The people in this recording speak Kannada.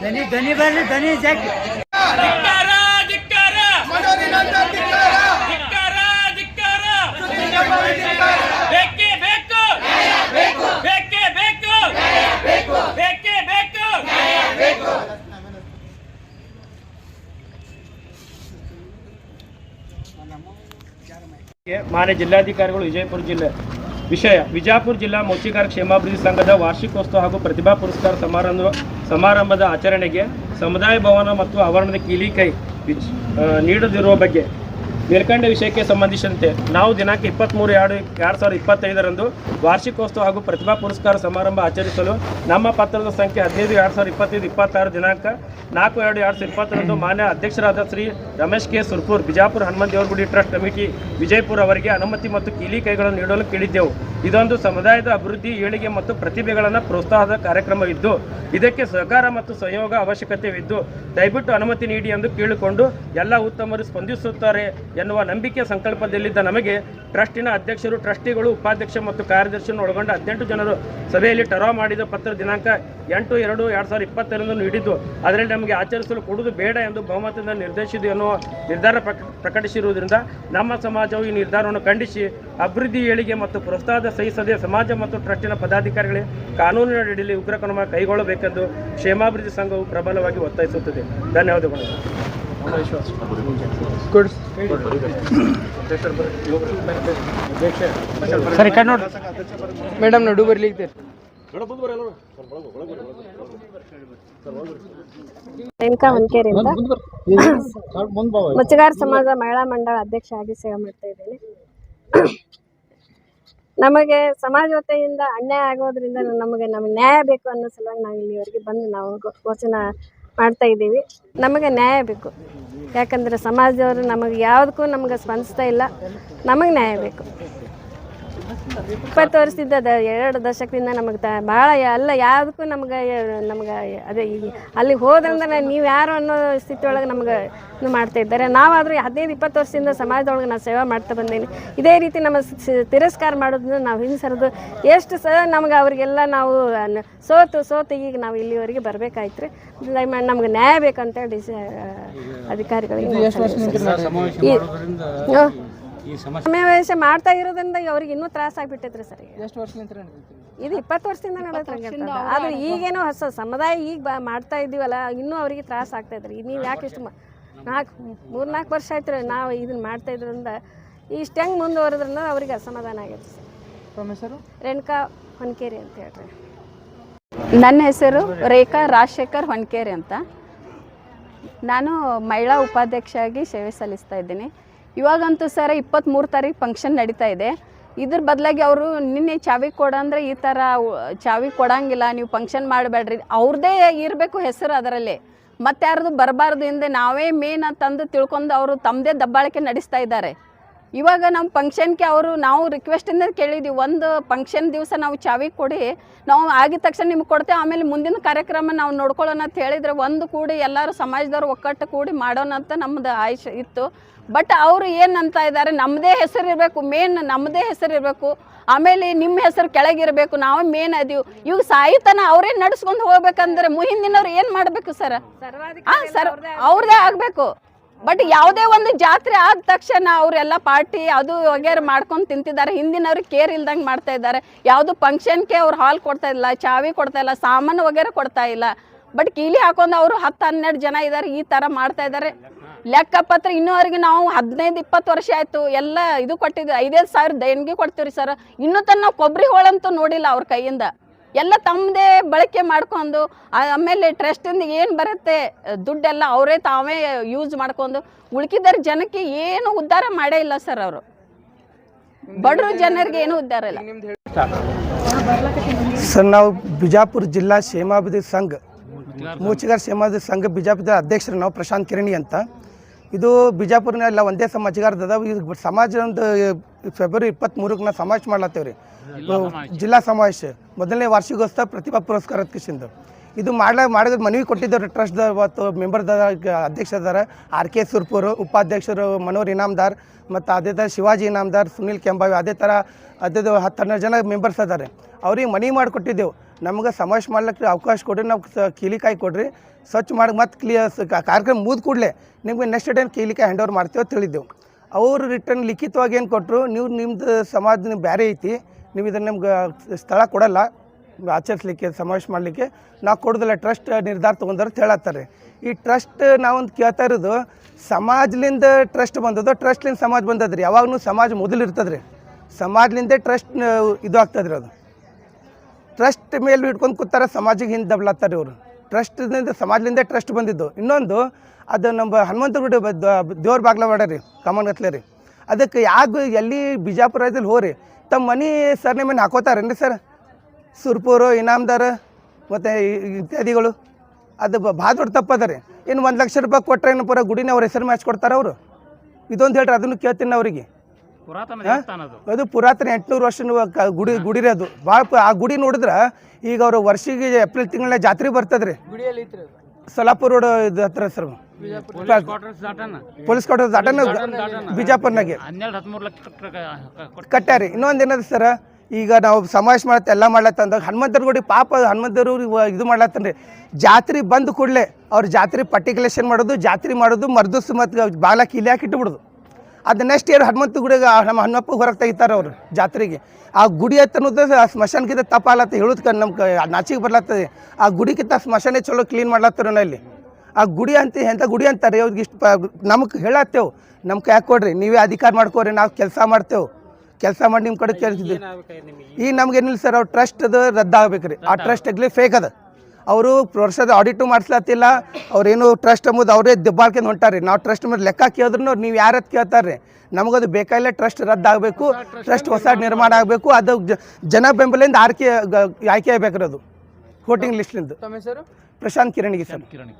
ಧ್ವನಿ ಧ್ವನಿ ಬರ್ಲಿ ಧ್ವನಿ ಬೇಕು. ಮಾನ್ಯ ಜಿಲ್ಲಾಧಿಕಾರಿಗಳು ವಿಜಯಪುರ ಜಿಲ್ಲೆ. ವಿಷಯ. ವಿಜಾಪುರ ಜಿಲ್ಲಾ ಮೌಚಿಗಾರ ಕ್ಷೇಮಾಭಿವೃದ್ಧಿ ಸಂಘದ ವಾರ್ಷಿಕೋತ್ಸವ ಹಾಗೂ ಪ್ರತಿಭಾ ಪುರಸ್ಕಾರ ಸಮಾರಂಭ ಸಮಾರಂಭದ ಆಚರಣೆಗೆ ಸಮುದಾಯ ಭವನ ಮತ್ತು ಆವರಣದ ಕೀಲಿ ಕೈ ನೀಡದಿರುವ ಬಗ್ಗೆ ಮೇಲ್ಕಂಡ ವಿಷಯಕ್ಕೆ ಸಂಬಂಧಿಸಿದಂತೆ ನಾವು ದಿನಾಂಕ ಇಪ್ಪತ್ತ್ಮೂರು, ಎರಡು ಎರಡು ಸಾವಿರದ ಇಪ್ಪತ್ತೈದರಂದು ವಾರ್ಷಿಕೋತ್ಸವ ಹಾಗೂ ಪ್ರತಿಭಾ ಪುರಸ್ಕಾರ ಸಮಾರಂಭ ಆಚರಿಸಲು ನಮ್ಮ ಪತ್ರದ ಸಂಖ್ಯೆ ಹದಿನೈದು, ಎರಡು ಸಾವಿರದ ಇಪ್ಪತ್ತೈದು, ಇಪ್ಪತ್ತಾರು ದಿನಾಂಕ ನಾಲ್ಕು, ಎರಡು ಎರಡು ಸಾವಿರದ ಇಪ್ಪತ್ತರಂದು ಮಾನ್ಯ ಅಧ್ಯಕ್ಷರಾದ Shri Ramesh K Surpur, Bijapur Devaragudi trust committee Vijayapura ಅವರಿಗೆ ಅನುಮತಿ ಮತ್ತು ಕೀಲಿ ಕೈಗಳನ್ನು ನೀಡಲು ಕೇಳಿದ್ದೆವು. ಇದೊಂದು ಸಮುದಾಯದ ಅಭಿವೃದ್ಧಿ, ಏಳಿಗೆ ಮತ್ತು ಪ್ರತಿಭೆಗಳನ್ನು ಪ್ರೋತ್ಸಾಹದ ಕಾರ್ಯಕ್ರಮವಿದ್ದು, ಇದಕ್ಕೆ ಸಹಕಾರ ಮತ್ತು ಸಹಯೋಗ ಅವಶ್ಯಕತೆವಿದ್ದು, ದಯವಿಟ್ಟು ಅನುಮತಿ ನೀಡಿ ಎಂದು ಕೇಳಿಕೊಂಡು ಎಲ್ಲ ಉತ್ತಮರು ಸ್ಪಂದಿಸುತ್ತಾರೆ. ಎನ್ನುವ ನಂಬಿಕೆ ಸಂಕಲ್ಪದಲ್ಲಿದ್ದ ನಮಗೆ ಟ್ರಸ್ಟಿನ ಅಧ್ಯಕ್ಷರು, ಟ್ರಸ್ಟಿಗಳು, ಉಪಾಧ್ಯಕ್ಷ ಮತ್ತು ಕಾರ್ಯದರ್ಶಿಯನ್ನು ಒಳಗೊಂಡ ಹದಿನೆಂಟು ಜನರು ಸಭೆಯಲ್ಲಿ ಟರಾ ಮಾಡಿದ ಪತ್ರ ದಿನಾಂಕ ಎಂಟು ಎರಡು ಎರಡು ಸಾವಿರದ ಇಪ್ಪತ್ತೆರಡನ್ನು ನೀಡಿದ್ದು. ಅದರಲ್ಲಿ ನಮಗೆ ಆಚರಿಸಲು ಕೊಡುವುದು ಬೇಡ ಎಂದು ಬಹುಮತದಿಂದ ನಿರ್ದೇಶಿಸಿದ್ದು ಎನ್ನುವ ನಿರ್ಧಾರ ಪ್ರಕ- ಪ್ರಕಟಿಸಿರುವುದರಿಂದ ನಮ್ಮ ಸಮಾಜವು ಈ ನಿರ್ಧಾರವನ್ನು ಖಂಡಿಸಿ ಅಭಿವೃದ್ಧಿ ಏಳಿಗೆ ಮತ್ತು ಪ್ರೋತ್ಸಾಹದ ಸಹಿಸದೆ ಸಮಾಜ ಮತ್ತು ಟ್ರಸ್ಟಿನ ಪದಾಧಿಕಾರಿಗಳೇ ಕಾನೂನಿನ ಅಡಿಯಲ್ಲಿ ಉಗ್ರ ಕ್ರಮ ಕೈಗೊಳ್ಳಬೇಕೆಂದು ಕ್ಷೇಮಾಭಿವೃದ್ಧಿ ಸಂಘವು ಪ್ರಬಲವಾಗಿ ಒತ್ತಾಯಿಸುತ್ತದೆ. ಧನ್ಯವಾದಗಳು. ಸರಿ ಕಣ್ ನೋಡಿ. ಮೇಡಮ್ ನಡು ಹೊನ್ಕೇರಿ ಅಂತ. ಮಚ್ಚಗಾರ ಸಮಾಜ ಮಹಿಳಾ ಮಂಡಳ ಅಧ್ಯಕ್ಷ ಆಗಿ ಸೇವೆ ಮಾಡ್ತಾ ಇದ್ದೇನೆ. ನಮಗೆ ಸಮಾಜ ವತಿಯಿಂದ ಅನ್ಯಾಯ ಆಗೋದ್ರಿಂದ ನಮಗೆ ನಮಗೆ ನ್ಯಾಯ ಬೇಕು ಅನ್ನೋ ಸಲುವಾಗಿ ನಾವು ಇಲ್ಲಿವರೆಗೆ ಬಂದು ನಾವು ಘೋಷಣೆ ಮಾಡ್ತಾ ಇದ್ದೀವಿ. ನಮಗೆ ನ್ಯಾಯ ಬೇಕು. ಯಾಕಂದ್ರೆ ಸಮಾಜದವರು ನಮಗೆ ಯಾವುದಕ್ಕೂ ನಮಗೆ ಸ್ಪಂದಿಸ್ತಾ ಇಲ್ಲ. ನಮಗೆ ನ್ಯಾಯ ಬೇಕು. ಇಪ್ಪತ್ತು ವರ್ಷದಿಂದ ದ ಎರಡು ದಶಕದಿಂದ ನಮಗೆ ತ ಭಾಳ ಎಲ್ಲ ಯಾವುದಕ್ಕೂ ನಮ್ಗೆ ನಮ್ಗೆ ಅದೇ ಈಗ ಅಲ್ಲಿ ಹೋದ್ರಂದ್ರೆ ನೀವು ಯಾರು ಅನ್ನೋ ಸ್ಥಿತಿ ಒಳಗೆ ನಮ್ಗೆ ಇದು ಮಾಡ್ತಾ ಇದ್ದಾರೆ. ನಾವಾದರೂ ಹದಿನೈದು ಇಪ್ಪತ್ತು ವರ್ಷದಿಂದ ಸಮಾಜದೊಳಗೆ ನಾವು ಸೇವೆ ಮಾಡ್ತಾ ಬಂದೇನೆ. ಇದೇ ರೀತಿ ನಮ್ಮ ತಿರಸ್ಕಾರ ಮಾಡೋದ್ರಿಂದ ನಾವು ಹಿಂಸರಿದು. ಎಷ್ಟು ಸಹ ನಮ್ಗೆ ಅವರಿಗೆಲ್ಲ ನಾವು ಸೋತು ಸೋತು ಈಗ ನಾವು ಇಲ್ಲಿವರೆಗೆ ಬರಬೇಕಾಯ್ತು ರೀ ದಯಮಾಡಿ ನಮ್ಗೆ ನ್ಯಾಯ ಬೇಕಂತೇಳಿ ಡಿಸಿ ಅಧಿಕಾರಿಗಳಿಗೆ ಈ- ಸಮಸ್ಯೆ ಸಮಾವೇಶ ಮಾಡ್ತಾ ಇರೋದ್ರಿಂದ ಅವ್ರಿಗೆ ಇನ್ನೂ ತ್ರಾಸ ಆಗ್ಬಿಟ್ಟೈತ್ರಿ ಸರ್ ಈಗ. ಎಷ್ಟು ವರ್ಷದಿಂದ ಇದು? ಇಪ್ಪತ್ತು ವರ್ಷದಿಂದ ನಡೆದ್ರೆ ಆದ್ರೆ ಈಗೇನೋ ಹೊಸ ಸಮುದಾಯ ಈಗ ಬ ಮಾಡ್ತಾ ಇದ್ದೀವಲ್ಲ ಇನ್ನೂ ಅವರಿಗೆ ತ್ರಾಸ ಆಗ್ತಾ ಇದ್ರಿ. ನೀವು ಯಾಕೆ ಇಷ್ಟು ನಾಲ್ಕು ಮೂರು ನಾಲ್ಕು ವರ್ಷ ಆಯ್ತು ನಾವು ಇದನ್ನ ಮಾಡ್ತಾ ಇದ್ರಿಂದ. ಇಷ್ಟು ಹೆಂಗೆ ಮುಂದುವರೆದ್ರಿಂದ ಅವ್ರಿಗೆ ಅಸಮಾಧಾನ ಆಗೈತೆ ಸರ್. ತಮ್ಮ ಹೆಸರು? ರೇಣುಕಾ ಹೊನ್ಕೇರಿ ಅಂತ ಹೇಳ್ರಿ. ನನ್ನ ಹೆಸರು ರೇಖಾ ರಾಜಶೇಖರ್ ಹೊನ್ಕೇರಿ ಅಂತ. ನಾನು ಮಹಿಳಾ ಉಪಾಧ್ಯಕ್ಷೆಯಾಗಿ ಸೇವೆ ಸಲ್ಲಿಸ್ತಾ ಇದ್ದೀನಿ. ಇವಾಗಂತೂ ಸರ್ ಇಪ್ಪತ್ತ್ಮೂರು ತಾರೀಕು ಫಂಕ್ಷನ್ ನಡೀತಾ ಇದೆ. ಇದ್ರ ಬದಲಾಗಿ ಅವರು ನಿನ್ನೆ ಚಾವಿ ಕೊಡಂದ್ರೆ ಈ ಥರ ಚಾವಿ ಕೊಡಂಗಿಲ್ಲ, ನೀವು ಫಂಕ್ಷನ್ ಮಾಡಬೇಡ್ರಿ. ಅವ್ರದ್ದೇ ಇರಬೇಕು ಹೆಸರು ಅದರಲ್ಲಿ. ಮತ್ತೆ ಯಾರ್ದು ಬರಬಾರ್ದು ಹಿಂದೆ ನಾವೇ ಮೇನ್ ತಂದು ತಿಳ್ಕೊಂಡು ಅವರು ತಮ್ಮದೇ ದಬ್ಬಾಳಿಕೆ ನಡೆಸ್ತಾ ಇದ್ದಾರೆ. ಇವಾಗ ನಮ್ಮ ಫಂಕ್ಷನ್ಗೆ ಅವರು ನಾವು ರಿಕ್ವೆಸ್ಟಿಂದ ಕೇಳಿದ್ದೀವಿ ಒಂದು ಫಂಕ್ಷನ್ ದಿವಸ ನಾವು ಚಾವಿ ಕೊಡಿ ನಾವು ಆಗಿದ ತಕ್ಷಣ ನಿಮ್ಗೆ ಕೊಡ್ತೇವೆ ಆಮೇಲೆ ಮುಂದಿನ ಕಾರ್ಯಕ್ರಮ ನಾವು ನೋಡ್ಕೊಳ್ಳೋಣ ಅಂತ ಹೇಳಿದ್ರೆ ಒಂದು ಕೂಡಿ ಎಲ್ಲರೂ ಸಮಾಜದವ್ರು ಒಕ್ಕಟ್ಟು ಕೂಡಿ ಮಾಡೋಣ ಅಂತ ನಮ್ಮದು ಆಯುಷ್ ಇತ್ತು. ಬಟ್ ಅವರು ಏನು ಅಂತ ಇದ್ದಾರೆ ನಮ್ಮದೇ ಹೆಸರು ಇರಬೇಕು ಮೇನ್ ನಮ್ಮದೇ ಹೆಸರು ಇರಬೇಕು ಆಮೇಲೆ ನಿಮ್ಮ ಹೆಸರು ಕೆಳಗಿರಬೇಕು ನಾವು ಮೇನ್ ಅದೀವಿ. ಇವಾಗ ಸಾಯಿತನ ಅವರೇ ನಡ್ಸ್ಕೊಂಡು ಹೋಗ್ಬೇಕಂದ್ರೆ ಹಿಂದಿನವ್ರು ಏನು ಮಾಡಬೇಕು ಸರ್? ಹಾಂ ಸರ್ ಅವ್ರದ್ದೇ ಆಗಬೇಕು. ಬಟ್ ಯಾವುದೇ ಒಂದು ಜಾತ್ರೆ ಆದ ತಕ್ಷಣ ಅವರೆಲ್ಲ ಪಾರ್ಟಿ ಅದು ವಗೇರೆ ಮಾಡ್ಕೊಂಡು ತಿಂತಿದ್ದಾರೆ. ಹಿಂದಿನವ್ರಿಗೆ ಕೇರ್ ಇಲ್ದಂಗೆ ಮಾಡ್ತಾ ಇದ್ದಾರೆ. ಯಾವುದು ಫಂಕ್ಷನ್ಗೆ ಅವ್ರು ಹಾಲ್ ಕೊಡ್ತಾ ಇಲ್ಲ, ಚಾವಿ ಕೊಡ್ತಾ ಇಲ್ಲ, ಸಾಮಾನು ವಗೇರೆ ಕೊಡ್ತಾ ಇಲ್ಲ. ಬಟ್ ಕೀಲಿ ಹಾಕೊಂಡು ಅವರು ಹತ್ತು ಹನ್ನೆರಡು ಜನ ಇದ್ದಾರೆ ಈ ಥರ ಮಾಡ್ತಾ ಇದ್ದಾರೆ. ಲೆಕ್ಕಪತ್ರ ಇನ್ನೂವರೆಗೆ ನಾವು ಹದಿನೈದು, ಇಪ್ಪತ್ತು ವರ್ಷ ಆಯಿತು. ಎಲ್ಲ ಇದು ಕೊಟ್ಟಿದ್ವಿ. ಐದೈದು ಸಾವಿರ ದೇಣಿಗೆ ಕೊಡ್ತೀವಿ ಸರ್. ಇನ್ನೂ ತನಕ ನಾವು ಕೊಬ್ಬರಿ ಹೋಳಂತೂ ನೋಡಿಲ್ಲ ಅವ್ರ ಕೈಯಿಂದ. ಎಲ್ಲ ತಮ್ಮದೇ ಬಳಕೆ ಮಾಡ್ಕೊಂಡು ಆ- ಆಮೇಲೆ ಟ್ರಸ್ಟಿಂದ ಏನು ಬರುತ್ತೆ ದುಡ್ಡೆಲ್ಲ ಅವರೇ ತಾವೇ ಯೂಸ್ ಮಾಡ್ಕೊಂಡು ಉಳ್ಕಿದರ ಜನಕ್ಕೆ ಏನು ಉದ್ಧಾರ ಮಾಡೇ ಇಲ್ಲ ಸರ್ ಅವರು. ಬಡವ್ರ ಜನರಿಗೆ ಏನು ಉದ್ಧಾರ ಇಲ್ಲ. ಸರ್ ನಾವು ಬಿಜಾಪುರ ಜಿಲ್ಲಾ ಕ್ಷೇಮಾಭಿವೃದ್ಧಿ ಸಂಘ ಮೂಚಿಗಾರ ಕ್ಷೇಮಾಭಿವೃದ್ಧಿ ಸಂಘ ಬಿಜಾಪುರದ ಅಧ್ಯಕ್ಷರು ನಾವು ಪ್ರಶಾಂತ್ ಕಿರಣಿ ಅಂತ. ಇದು ಬಿಜಾಪುರನೆಲ್ಲ ಒಂದೇ ಸಮಾಜಗಾರದ ಇದು ಸಮಾಜ ಒಂದು ಫೆಬ್ರವರಿ ಇಪ್ಪತ್ತ್ಮೂರಕ್ಕೆ ನಾವು ಸಮಾವೇಶ ಮಾಡ್ಲತ್ತೇವೆ ರೀ ಜಿಲ್ಲಾ ಸಮಾವೇಶ. ಮೊದಲನೇ ವಾರ್ಷಿಕೋತ್ಸವ ಪ್ರತಿಭಾ ಪುರಸ್ಕಾರ ಕಿಶಿಂದ ಇದು ಮಾಡ್ಲ ಮಾಡಿದ ಮನವಿ ಕೊಟ್ಟಿದ್ದೆವು ಟ್ರಸ್ಟ್ ಅವತ್ತು ಮೆಂಬರ್ದ ಅಧ್ಯಕ್ಷದಾರ ಆರ್ ಕೆ ಸುರ್ಪುರು ಉಪಾಧ್ಯಕ್ಷರು ಮನೋಹರ್ ಇನಾಮ್ದಾರ್ ಮತ್ತು ಅದೇ ಥರ ಶಿವಾಜಿ ಇನಾಮ್ದಾರ್ ಸುನಿಲ್ ಕೆಂಬಾವಿ ಅದೇ ಥರ ಅದೇ ಹತ್ತು ಹನ್ನೆರಡು ಜನ ಮೆಂಬರ್ಸ್ ಅದಾರೆ. ಅವ್ರಿಗೆ ಮನವಿ ಮಾಡಿಕೊಟ್ಟಿದ್ದೆವು. ನಮ್ಗೆ ಸಮಾವೇಶ ಮಾಡ್ಲಿಕ್ಕೆ ಅವಕಾಶ ಕೊಡ್ರಿ ನಾವು ಕೀಲಿಕಾಯಿ ಕೊಡ್ರಿ. ಸ್ವಚ್ಛ ಮಾಡಿ ಮತ್ತೆ ಕ್ಲಿಯರ್ ಕಾರ್ಯಕ್ರಮ ಮುಗಿದ ಕೂಡಲೇ ನಿಮಗೆ ನೆಕ್ಸ್ಟ್ ಡೇ ಕೀಲಿಕಾಯಿ ಹ್ಯಾಂಡ್ ಓವರ್ ಮಾಡ್ತೀವಿ ಅಂತ ಹೇಳಿದ್ದೆವು. ಅವರು ರಿಟರ್ನ್ ಲಿಖಿತವಾಗಿ ಏನು ಕೊಟ್ಟರು ನೀವು ನಿಮ್ಮದು ಸಮಾಜ ಬೇರೆ ಐತಿ, ನೀವು ಇದನ್ನು ನಿಮ್ಗೆ ಸ್ಥಳ ಕೊಡಲ್ಲ, ಆಚರಿಸ್ಲಿಕ್ಕೆ, ಸಮಾವೇಶ ಮಾಡಲಿಕ್ಕೆ, ನಾವು ಕೊಡೋದಿಲ್ಲ ಟ್ರಸ್ಟ್ ನಿರ್ಧಾರ ತೊಗೊಂಡ್ರೆ ಹೇಳತ್ತಾರೆ ಈ ಟ್ರಸ್ಟ್ ನಾವೊಂದು ಕೇಳ್ತಾ ಇರೋದು, ಸಮಾಜಲಿಂದ ಟ್ರಸ್ಟ್ ಬಂದದ್ದು ಟ್ರಸ್ಟ್ಲಿಂದ ಸಮಾಜ ಬಂದದ್ರಿ, ಯಾವಾಗಲೂ ಸಮಾಜ ಮೊದಲು ಇರ್ತದ್ರಿ. ಸಮಾಜಲಿಂದೇ ಟ್ರಸ್ಟ್ ಇದು ಆಗ್ತದ್ರಿ ಅದು. ಟ್ರಸ್ಟ್ ಮೇಲೆ ಇಟ್ಕೊಂಡು ಕೂತಾರೆ ಸಮಾಜಕ್ಕೆ ಹಿಂದೆ ದಬ್ಲಾತ್ತಾರೆ ಇವರು. ಟ್ರಸ್ಟ್ನಿಂದ ಸಮಾಜದಿಂದ ಟ್ರಸ್ಟ್ ಬಂದಿದ್ದು. ಇನ್ನೊಂದು, ಅದು ನಮ್ಮ ಹನುಮಂತ ಗುಡಿ ದೇವ್ರ ಬಾಗ್ಲ ಮಾಡ್ಯಾರಿ ಕಮನ್ಗತ್ಲೆ ರೀ. ಅದಕ್ಕೆ ಯಾಕೆ ಎಲ್ಲಿ ಬಿಜಾಪುರ ರಾಜ್ಯದಲ್ಲಿ ಹೋರಿ, ತಮ್ಮ ಮನೆ ಸರ್ನೇಮನ್ನು ಹಾಕೋತಾರೇನ್ರಿ ಸರ್? ಸುರ್ಪೂರು, ಇನಾಮ್ದಾರ್, ಮತ್ತು ಇತ್ಯಾದಿಗಳು. ಅದು ಭಾಳ ದೊಡ್ಡ ತಪ್ಪದ ಇನ್ನು ಒಂದು ಲಕ್ಷ ರೂಪಾಯಿ ಕೊಟ್ಟರೆ ಏನು ಪೂರ ಗುಡಿನ ಅವ್ರ ಹೆಸರು ಮ್ಯಾಚ್ ಕೊಡ್ತಾರೆ ಅವರು. ಇದೊಂದು ಹೇಳ್ರಿ, ಅದನ್ನು ಕೇಳ್ತೀನಿ ಅವರಿಗೆ. ಅದು. ಅದು ಪುರಾತನ ಎಂಟುನೂರು ವರ್ಷ ಗುಡಿ ಗುಡಿರದು. ಅದು ಭಾಳ ಆ ಗುಡಿ ನೋಡಿದ್ರೆ ಈಗ ಅವರು ವರ್ಷಿಗೆ ಏಪ್ರಿಲ್ ತಿಂಗಳ ಜಾತ್ರೆ ಬರ್ತದ್ರಿ. ಸೊಲಾಪುರ ರೋಡ್ ಇದು ಹತ್ರ ಸರ್ ಪೊಲೀಸ್ ಕ್ವಾರ್ಟರ್ ದಾಟನ. ಬಿಜಾಪುರ್ನಾಗೆ. ಕಟ್ಟಾರಿ ಇನ್ನೊಂದು ಏನದ ಸರ್? ಈಗ ನಾವು ಸಮಾವೇಶ ಮಾಡತ್ತೆ ಎಲ್ಲ ಮಾಡ್ಲತ್ತಂದಾಗ ಹನುಮಂತರ ಗುಡಿ ಪಾಪ ಹನುಮಂತರು ಇದು ಮಾಡ್ಲತ್ತನ್ರಿ. ಜಾತ್ರೆ ಬಂದ ಕೂಡಲೇ ಅವ್ರ ಜಾತ್ರೆ ಪರ್ಟಿಕ್ಯುಲೇಷನ್ ಮಾಡೋದು ಜಾತ್ರೆ ಮಾಡೋದು ಮರ್ದಸ್ ಮತ್ತು ಬಾಲ ಇಲ್ಲಿ ಹಾಕಿಟ್ಟು ಇಟ್ಬಿಡೋದು. ಅದು ನೆಕ್ಸ್ಟ್ ಇಯರ್ ಹನುಮಂತ ಗುಡಿಗೆ ನಮ್ಮ ಹನುಮಪ್ಪ ಹೊರಗೆ ತೆಗಿತಾರೆ ಅವರು ಜಾತ್ರೆಗೆ. ಆ ಗುಡಿ ಅನ್ನೋದು ಆ ಸ್ಮಶಾನಕ್ಕಿಂತ ತಪ್ಪಾಲತ್ತ ಹೇಳೋದು ಕ ನಮ್ಮ ಕ ನಾಚಿಗೆ ಬರ್ಲತ್ತದೆ. ಆ ಗುಡಿಗಿಂತ ಸ್ಮಶಾನೆ ಚಲೋ ಕ್ಲೀನ್ ಮಾಡ್ಲತ್ತರ ಅಲ್ಲಿ. ಆ ಗುಡಿ ಅಂತ ಎಂಥ ಗುಡಿ ಅಂತಾರೆ ಅವ್ರಿಗೆ ಇಷ್ಟು ಪ ನಮಗೆ ಹೇಳತ್ತೇವು. ನಮ್ಮ ಯಾಕೆ ಕೊಡ್ರಿ ನೀವೇ ಅಧಿಕಾರ ಮಾಡ್ಕೋರಿ ನಾವು ಕೆಲಸ ಮಾಡ್ತೇವೆ. ಕೆಲಸ ಮಾಡಿ ನಿಮ್ಮ ಕಡೆ ಕೇಳ್ತಿದ್ವಿ. ಈಗ ನಮ್ಗೆ? ಏನಿಲ್ಲ ಸರ್ ಅವ್ರು ಟ್ರಸ್ಟ್ ಅದು ರದ್ದಾಗಬೇಕ್ರಿ. ಆ ಟ್ರಸ್ಟ್ ಆಗಲಿ ಫೇಕ್ ಅದ. ಅವರು ವರ್ಷದ ಆಡಿಟು ಮಾಡಿಸ್ಲತ್ತಿಲ್ಲ ಅವ್ರೇನು ಟ್ರಸ್ಟ್ ಎಂಬುದು ಅವರೇ ದಬ್ಬಾಳ್ಕೊಂಡು ಹೊಂಟಾರಿ ನಾವು ಟ್ರಸ್ಟ್ ಮೇಲೆ ಲೆಕ್ಕ ಕೇಳಿದ್ರು ನೀವು ಯಾರತ್ ಕೇಳ್ತಾರೆ ನಮಗದು ಬೇಕಾಗಿಲ್ಲ ಟ್ರಸ್ಟ್ ರದ್ದಾಗಬೇಕು ಟ್ರಸ್ಟ್ ಹೊಸ ನಿರ್ಮಾಣ ಆಗಬೇಕು ಅದು ಜನ ಬೆಂಬಲದಿಂದ ಆರ್ಕೆ ಆಯ್ಕೆ ಆಗ್ಬೇಕ್ರಿ ಅದು. ವೋಟಿಂಗ್ ಲಿಸ್ಟ್ಲಿಂದ ಪ್ರಶಾಂತ್ ಕಿರಣಿಗೆ ಸರ್. ಕಿರಣಿ